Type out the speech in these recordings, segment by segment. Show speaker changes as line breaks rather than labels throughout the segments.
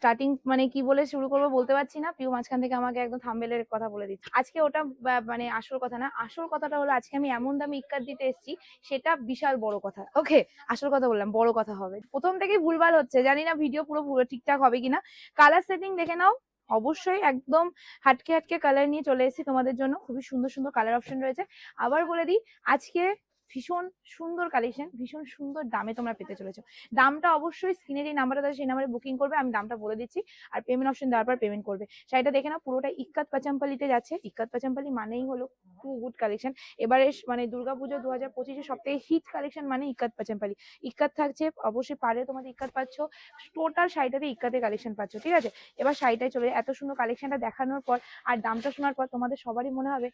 Starting মানে কি বলে শুরু করব বলতে পারছি না। পিউ মাঝখান থেকে আমাকে একদম থাম্বেলের কথা বলে দিচ্ছে। আজকে ওটা মানে আসল কথা না, আসল কথাটা হলো আজকে আমি এমন দামে ইক্কাত দিতে এসেছি, সেটা বিশাল বড় কথা। ওকে আসল কথা বললাম, বড় কথা হবে। প্রথম থেকেই ভুলভাল হচ্ছে, জানি না ভিডিও পুরো ঠিকঠাক হবে কিনা। কালার সেটিং দেখে নাও, অবশ্যই একদম হাটকে হাটকে কালার নিয়ে চলে এসেছি তোমাদের জন্য। খুবই সুন্দর সুন্দর কালার অপশন রয়েছে। আবার বলে দিই, আজকে ভীষণ সুন্দর কালেকশন ভীষণ সুন্দর দামে তোমরা পেতে চলেছো। দামটা অবশ্যই স্ক্রিনে যে নাম্বারটা দেয় সেই নাম্বারে বুকিং করবে, আমি দামটা বলে দিচ্ছি। আর পেমেন্ট অপশন দেওয়ার পর পেমেন্ট করবে। শাড়িটা দেখে নাও পুরোটা ইক্কাত পাচাম্পালিতে যাচ্ছে। ইক্কাত পাচাম্পালি মানেই হলো টু গুড কালেকশন এবারে মানে দুর্গাপুজো দু হাজার পঁচিশে সব থেকে হিট কালেকশন মানে ইক্কাত পাচাম্পালি। ইক্কাত থাকছে, অবশ্যই পারে তোমাদের ইক্কাত পাচ্ছ। টোটাল শাড়িটাতে ইক্কাতে কালেকশন পাচ্ছ, ঠিক আছে? এবার শাড়িটায় চলে এত সুন্দর কালেকশনটা দেখানোর পর আর দামটা শোনার পর তোমাদের সবারই মনে হবে,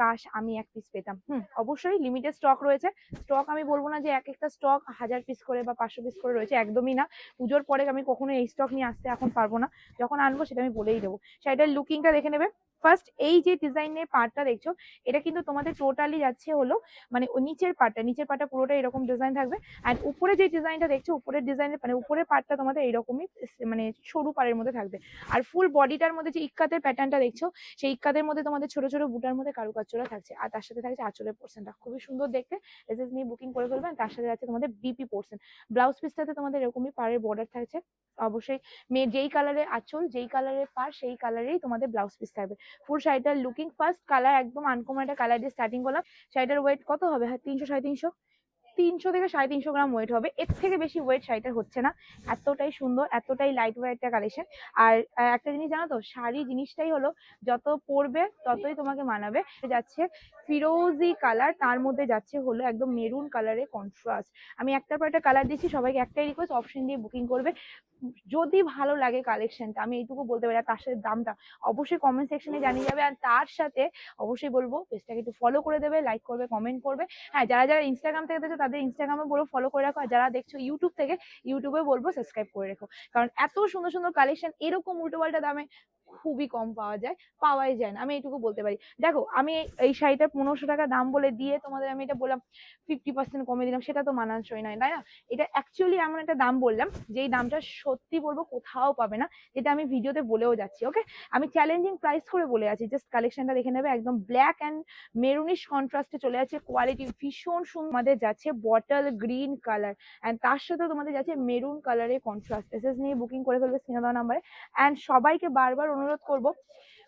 কাশ, আমি এক পিস পেতাম। হুম, অবশ্যই লিমিটেড স্টক রয়েছে। স্টক আমি বলব না যে এক একটা স্টক হাজার পিস করে বা পাঁচশো পিস করে রয়েছে, একদমই না। পুজোর পরে আমি কখনো এই স্টক নিয়ে আসতে এখন পারব না। যখন আনব সেটা আমি বলেই দেবো। শাড়িটার লুকিংটা দেখে নেবে। ফার্স্ট এই যে ডিজাইনের পার্টটা দেখছ, এটা কিন্তু তোমাদের টোটালি যাচ্ছে হলো মানে নিচের পার্টটা নিচের পার্টটা পুরোটা এরকম ডিজাইন থাকবে। অ্যান্ড উপরে যে ডিজাইনটা দেখছ, উপরের ডিজাইনের মানে উপরের পার্টটা তোমাদের এইরকমই মানে সরু পাড়ের মধ্যে থাকবে। আর ফুল বডিটার মধ্যে যে ইক্কাতের প্যাটার্নটা দেখছ, সেই ইক্কাতের মধ্যে তোমাদের ছোট ছোট বুটার মধ্যে কারুকার্যরা থাকছে। আর তার সাথে থাকছে আঁচলের পোর্শনটা খুবই সুন্দর দেখতে। এসএস নিয়ে বুকিং করে ফেলবেন। তার সাথে আছে তোমাদের বিপি পোর্শন ব্লাউজ পিসটাতে তোমাদের এরকমই পাড়ের বর্ডার থাকছে। অবশ্যই মেয়ে যেই কালারের আঁচল, যেই কালারের পার সেই কালারেই তোমাদের ব্লাউজ পিস থাকবে। ফুল শাড়িটার লুকিং ফার্স্ট কালার একদম আনকমন একটা কালার দিয়ে স্টার্টিং করলাম। শাড়িটার ওয়েট কত হবে? তিনশো, সাড়ে তিনশো? তিনশো থেকে সাড়ে তিনশো গ্রাম ওয়েট হবে। এর থেকে বেশি ওয়েট শাড়িটার হচ্ছে না। এতটাই সুন্দর, এতটাই লাইট ওয়েট একটা কালেকশন আর একটা জিনিস জানো তো, শাড়ি জিনিসটাই হলো যত পরবে ততই তোমাকে মানাবে। যাচ্ছে ফিরোজি কালার তার মধ্যে যাচ্ছে হলো একদম মেরুন কালারের কন্ট্রাস্ট আমি একটার পর একটা কালার দিচ্ছি, সবাইকে একটাই রিকোয়েস্ট অপশন দিয়ে বুকিং করবে। যদি ভালো লাগে কালেকশনটা আমি এইটুকু বলতে পারি, আর তার সাথে দামটা অবশ্যই কমেন্ট সেকশনে জানিয়ে যাবে। আর তার সাথে অবশ্যই বলব পেজটাকে একটু ফলো করে দেবে লাইক করবে কমেন্ট করবে। হ্যাঁ যারা যারা ইনস্টাগ্রাম থেকে দেখছ তাদের ইনস্টাগ্রামে বলো ফলো করে রাখো। আর যারা দেখছ ইউটিউব থেকে ইউটিউবে বলব সাবস্ক্রাইব করে রেখো। কারণ এত সুন্দর সুন্দর কালেকশন এরকম উল্টো পাল্টা দামে খুবই কম পাওয়া যায়, পাওয়াই যায় না। আমি এইটুকু বলতে পারি। দেখো, আমি এই শাড়িটার পনেরোশো টাকা দাম বলে দিয়ে তোমাদের আমি এটা বললাম ফিফটি পার্সেন্ট কমে দিলাম, সেটা তো মানানসই নয়, তাই না? এটা অ্যাকচুয়ালি এমন একটা দাম বললাম, যেই দামটা সত্যি বলব কোথাও পাবে না, যেটা আমি ভিডিওতে বলেও যাচ্ছি ওকে আমি চ্যালেঞ্জিং প্রাইস করে বলে আছি জাস্ট কালেকশনটা দেখে নেবে, একদম ব্ল্যাক অ্যান্ড মেরুনিশ কন্ট্রাস্টে চলে যাচ্ছে কোয়ালিটি ভীষণ সুন্দর। আমাদের যাচ্ছে বটল গ্রিন কালার অ্যান্ড তার সাথে তোমাদের যাচ্ছে মেরুন কালারের কন্ট্রাস্ট এসএস নিয়ে বুকিং করে ফেলবে সিনেমা নাম্বারে অ্যান্ড সবাইকে বারবার অনুরোধ করব।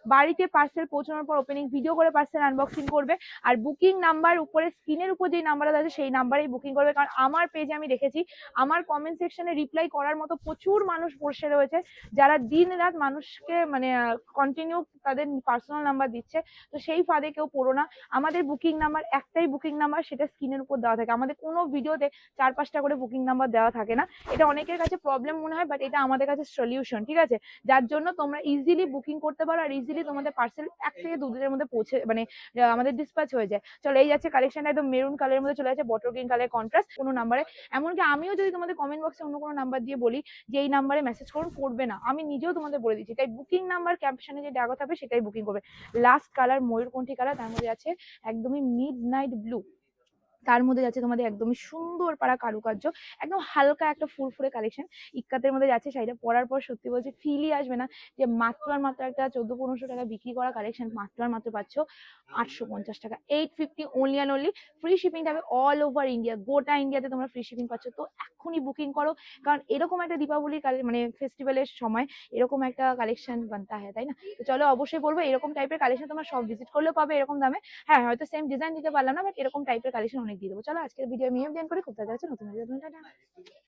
বাড়িতে পার্সেল পৌঁছানোর পর ওপেনিং ভিডিও করে পার্সেল আনবক্সিং করবে। আর বুকিং নাম্বার উপরে স্ক্রিনের উপর যেই নাম্বারটা আছে, সেই নাম্বারেই বুকিং করবে। কারণ আমার পেজে আমি দেখেছি, আমার কমেন্ট সেকশনে রিপ্লাই করার মতো প্রচুর মানুষ বসে রয়েছে, যারা দিন রাত মানুষকে মানে কন্টিনিউ তাদের পার্সোনাল নাম্বার দিচ্ছে। তো সেই ফাঁদে কেউ পড়ো না। আমাদের বুকিং নাম্বার একটাই বুকিং নাম্বার সেটা স্ক্রিনের উপর দেওয়া থাকে। আমাদের কোনো ভিডিওতে চার পাঁচটা করে বুকিং নাম্বার দেওয়া থাকে না। এটা অনেকের কাছে প্রবলেম মনে হয় বাট এটা আমাদের কাছে সলিউশন ঠিক আছে? যার জন্য তোমরা ইজিলি বুকিং করতে পারো আর ইজিলি তোমাদের পার্সেল এক থেকে দু দিনের মধ্যে পৌঁছে মানে আমাদের ডিসপ্যাচ হয়ে যায়। চলো এই যাচ্ছে কালেকশনটা একদম মেরুন কালারের মধ্যে চলে যাচ্ছে বটল গ্রিন কালার কন্ট্রাস্ট কোনো নাম্বারে এমনকি আমিও যদি তোমাদের কমেন্ট বক্সে অন্য কোনো নাম্বার দিয়ে বলি যে এই নাম্বারে মেসেজ করুন করবে না। আমি নিজেও তোমাদের বলে দিচ্ছি। তাই বুকিং নাম্বার ক্যাপশনে যে ডাকা থাকবে সেটাই বুকিং করবে। লাস্ট কালার ময়ূরকণ্ঠী কালার তার মধ্যে আছে একদমই মিড নাইট ব্লু তার মধ্যে যাচ্ছে তোমাদের একদমই সুন্দর পাড়া কারুকার্য, একদম হালকা একটা ফুরফুরে কালেকশন ইক্কাতের মধ্যে যাচ্ছে শাড়িটা পরার পর সত্যি বলছি ফিলই আসবে না যে মাত্র আর মাত্র একটা চোদ্দ পনেরোশো টাকা বিক্রি করা কালেকশন মাত্র আর মাত্র পাচ্ছ আটশো পঞ্চাশ টাকা। Eight fifty only and only free shipping থাকবে অল ওভার ইন্ডিয়া গোটা ইন্ডিয়াতে তোমরা ফ্রি শিপিং পাচ্ছ। তো এখনই বুকিং করো, কারণ এরকম একটা দীপাবলি মানে ফেস্টিভ্যালের সময় এরকম একটা কালেকশন বানতে হয়, তাই না? তো চলো অবশ্যই বলব এরকম টাইপের কালেকশন তোমরা সব ভিজিট করলেও পাবে এরকম দামে। হ্যাঁ হয়তো সেম ডিজাইন দিতে পারলাম না বাট এরকম টাইপের কালেকশন অনেক দিয়ে দেবো। চলো আজকের ভিডিও আমি এম করে। খুব তাড়াতাড়ি নতুন ভিডিও টাটা।